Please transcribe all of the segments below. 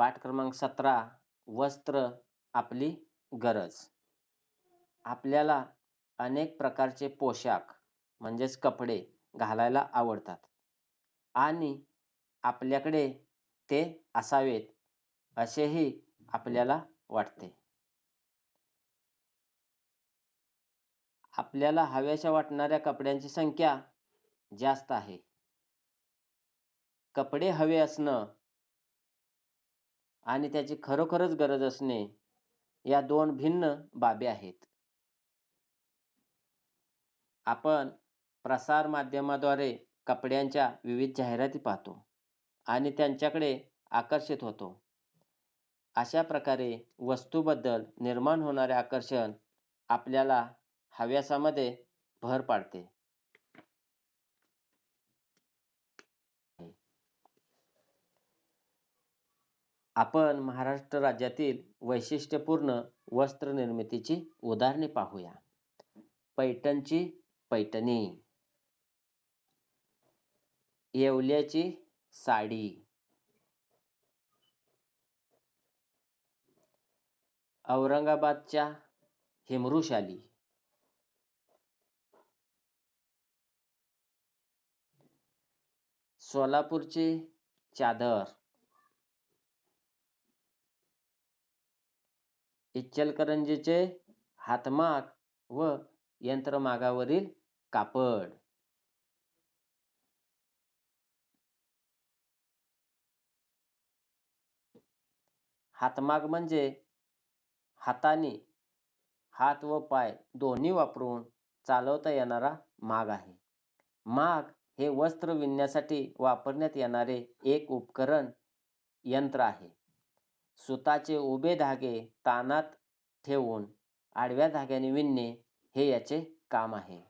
पाठ क्रमांक सतरा वस्त्र आपली गरज. आपल्याला अनेक प्रकारचे पोशाख म्हणजेच कपडे घालायला आवडतात. आणि आपल्याकडे ते असावेत असेही आपल्याला वाटते. आपल्याला हव्याशा वाटणाऱ्या कपड्यांची संख्या जास्त आहे. कपडे हवे असणं आणि त्याची खरोखरच गरज असणे या दोन भिन्न बाबी आहेत. आपण प्रसार माध्यमाद्वारे कपड्यांच्या विविध जाहिराती पाहतो आणि त्यांच्याकडे आकर्षित होतो. अशा प्रकारे वस्तूबद्दल निर्माण होणारे आकर्षण आपल्याला हव्यासामध्ये भर पाडते. आपण महाराष्ट्र राज्यातील वैशिष्ट्यपूर्ण वस्त्र निर्मितीची उदाहरणे पाहूया. पैठणची पैठणी. येवल्याची साडी. औरंगाबादच्या हिमरुशाली सोलापूरची चादर. इचलकरंजीचे हातमाग व यंत्रमागावरील कापड. हातमाग म्हणजे हाताने हात व पाय दोन्ही वापरून चालवता येणारा माग आहे. माग हे वस्त्र विणण्यासाठी वापरण्यात येणारे एक उपकरण यंत्र आहे. सुताचे उभे धागे तानात ठेवून आडव्या धाग्याने विणणे हे याचे काम आहे.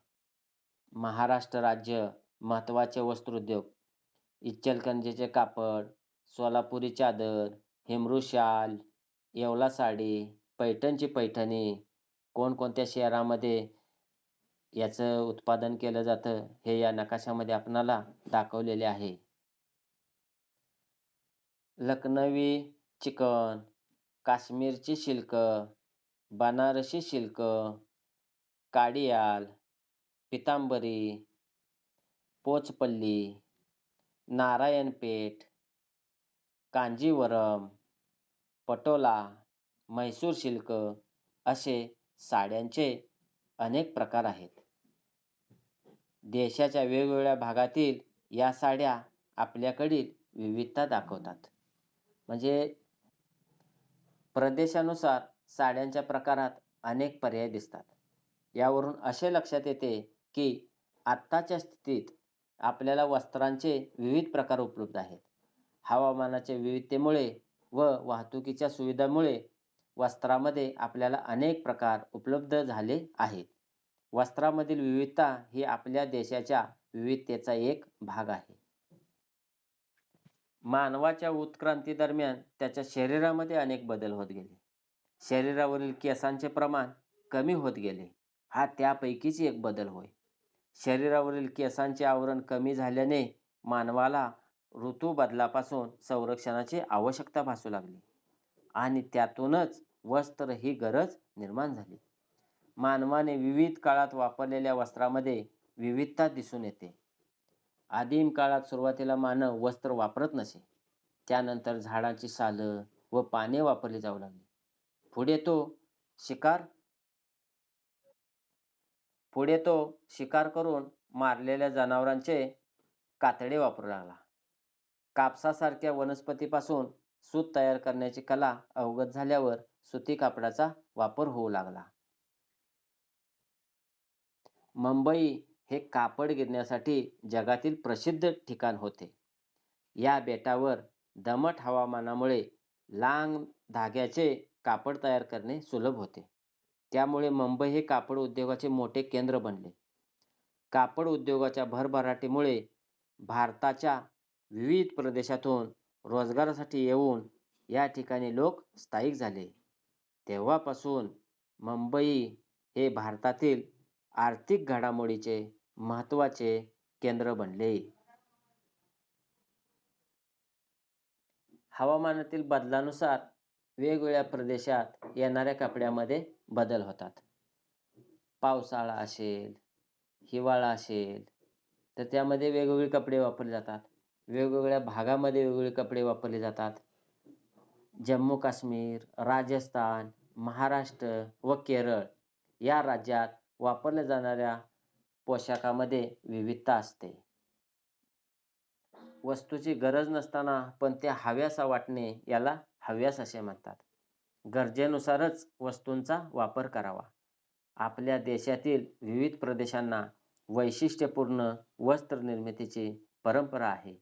महाराष्ट्र राज्य महत्त्वाचे वस्त्रोद्योग. इचलकरंजीचे कापड सोलापुरी चादर हिमरू शाल येवला साडी पैठणची पैठणी कोणकोणत्या शहरामध्ये याचं उत्पादन केलं जातं हे या नकाशामध्ये आपणाला दाखवलेले आहे. लखनवी चिकन काश्मीरची silk Banarasi silk Kadiyal Pitambari Pochampally Narayanpeth Kanjeevaram Patola Mysore silk असे साड्यांचे अनेक प्रकार आहेत. देशाच्या वेगवेगळ्या भागातील या साड्या आपल्याकडील विविधता दाखवतात. म्हणजे प्रदेशानुसार साड्यांच्या प्रकारात अनेक पर्याय दिसतात. यावरून असे लक्षात येते की आत्ताच्या स्थितीत आपल्याला वस्त्रांचे विविध प्रकार उपलब्ध आहेत. हवामानाच्या विविधतेमुळे व वाहतुकीच्या सुविधामुळे वस्त्रामध्ये आपल्याला अनेक प्रकार उपलब्ध झाले आहेत. वस्त्रामधील विविधता ही आपल्या देशाच्या विविधतेचा एक भाग आहे. मानवाच्या उत्क्रांतीदरम्यान त्याच्या शरीरामध्ये अनेक बदल होत गेले. शरीरावरील केसांचे प्रमाण कमी होत गेले. हा त्यापैकीच एक बदल होय. शरीरावरील केसांचे आवरण कमी झाल्याने मानवाला ऋतू बदलापासून संरक्षणाची आवश्यकता भासू लागली आणि त्यातूनच वस्त्र ही गरज निर्माण झाली. मानवाने विविध काळात वापरलेल्या वस्त्रामध्ये विविधता दिसून येते. आदिम काळात सुरुवातीला मानव वस्त्र वापरत नसे. त्यानंतर झाडाची सालं व पाने वापरली जाऊ लागली. पुढे तो शिकार पुढे तो शिकार करून मारलेल्या जनावरांचे कातडे वापरू लागला. कापसासारख्या वनस्पतीपासून सूत तयार करण्याची कला अवगत झाल्यावर सुती कापडाचा वापर होऊ लागला. मुंबई हे कापड गिरण्यासाठी जगातील प्रसिद्ध ठिकाण होते. या बेटावर दमट हवामानामुळे लांब धाग्याचे कापड तयार करणे सुलभ होते. त्यामुळे मुंबई हे कापड उद्योगाचे मोठे केंद्र बनले. कापड उद्योगाच्या भरभराटीमुळे भारताच्या विविध प्रदेशातून रोजगारासाठी येऊन या ठिकाणी लोक स्थायिक झाले. तेव्हापासून मुंबई हे भारतातील आर्थिक घडामोडीचे महत्त्वाचे केंद्र बनले. हवामानातील बदलानुसार वेगवेगळ्या प्रदेशात येणाऱ्या कपड्यामध्ये बदल होतात. पावसाळा असेल हिवाळा असेल तर त्यामध्ये वेगवेगळे कपडे वापरले जातात. वेगवेगळ्या भागामध्ये वेगवेगळे कपडे वापरले जातात. जम्मू काश्मीर राजस्थान महाराष्ट्र व केरळ या राज्यात वापरल्या जाणाऱ्या पोशाखामध्ये विविधता असते. वस्तूची गरज नसताना पण त्या हव्यासा वाटणे याला हव्यास असे म्हणतात. गरजेनुसारच वस्तूंचा वापर करावा. आपल्या देशातील विविध प्रदेशांना वैशिष्ट्यपूर्ण वस्त्र निर्मितीची परंपरा आहे.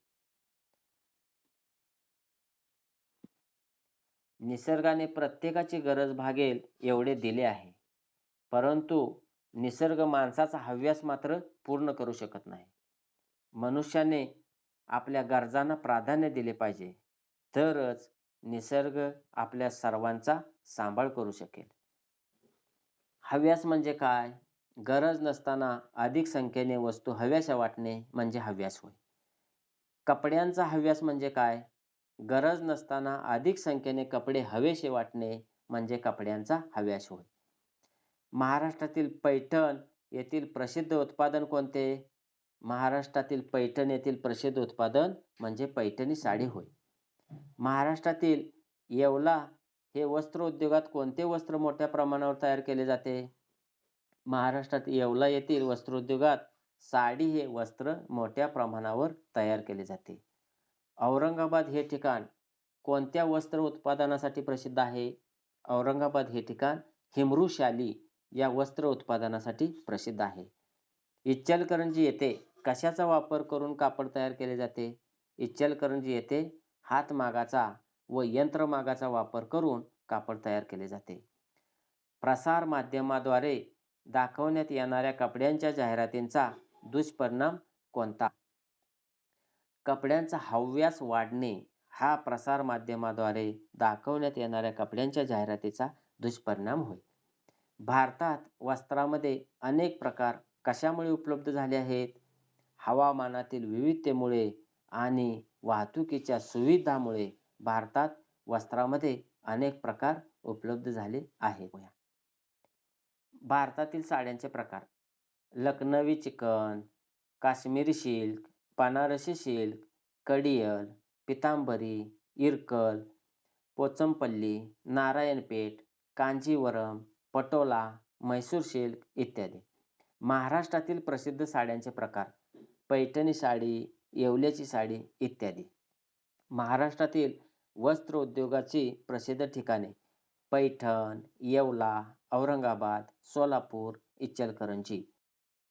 निसर्गाने प्रत्येकाची गरज भागेल एवढे दिले आहे. परंतु निसर्ग माणसाचा हव्यास मात्र पूर्ण करू शकत नाही. मनुष्याने आपल्या गरजांना प्राधान्य दिले पाहिजे तरच निसर्ग आपल्या सर्वांचा सांभाळ करू शकेल. हव्यास म्हणजे काय? गरज नसताना अधिक संख्येने वस्तू हव्याशा वाटणे म्हणजे हव्यास होय. कपड्यांचा हव्यास म्हणजे काय? गरज नसताना अधिक संख्येने कपडे हवेसे वाटणे म्हणजे कपड्यांचा हव्यास होय. महाराष्ट्रातील पैठण येथील प्रसिद्ध उत्पादन कोणते? महाराष्ट्रातील पैठण येथील प्रसिद्ध उत्पादन म्हणजे पैठणी साडी होय. महाराष्ट्रातील येवला हे वस्त्र उद्योगात कोणते वस्त्र मोठ्या प्रमाणावर तयार केले जाते? महाराष्ट्रात येवला येथील वस्त्रोद्योगात साडी हे वस्त्र मोठ्या प्रमाणावर तयार केले जाते. औरंगाबाद हे ठिकाण कोणत्या वस्त्र उत्पादनासाठी प्रसिद्ध आहे? औरंगाबाद हे ठिकाण हिमरू शाली या वस्त्र उत्पादनासाठी प्रसिद्ध आहे. इचलकरंजी येथे कशाचा वापर करून कापड तयार केले जाते? इचलकरंजी येथे हातमागाचा व यंत्रमागाचा वापर करून कापड तयार केले जाते. प्रसार माध्यमाद्वारे दाखवण्यात येणाऱ्या कपड्यांच्या जाहिरातींचा दुष्परिणाम कोणता? कपड्यांचा हव्यास वाढणे हा प्रसार माध्यमाद्वारे दाखवण्यात येणाऱ्या कपड्यांच्या जाहिरातीचा दुष्परिणाम होय. भारतात वस्त्रामध्ये अनेक प्रकार कशामुळे उपलब्ध झाले आहेत? हवामानातील विविधतेमुळे आणि वाहतुकीच्या सुविधामुळे भारतात वस्त्रामध्ये अनेक प्रकार उपलब्ध झाले आहेत. भारतातील साड्यांचे प्रकार. Lucknowi chikan Kashmiri silk Banarasi silk Kadiyal Pitambari Irkal Pochampally Narayanpeth Kanjeevaram Patola Mysore silk इत्यादी. महाराष्ट्रातील प्रसिद्ध साड्यांचे प्रकार. पैठणी साडी येवल्याची साडी इत्यादी. महाराष्ट्रातील वस्त्र उद्योगाची प्रसिद्ध ठिकाणे. पैठण येवला औरंगाबाद सोलापूर इचलकरंजी.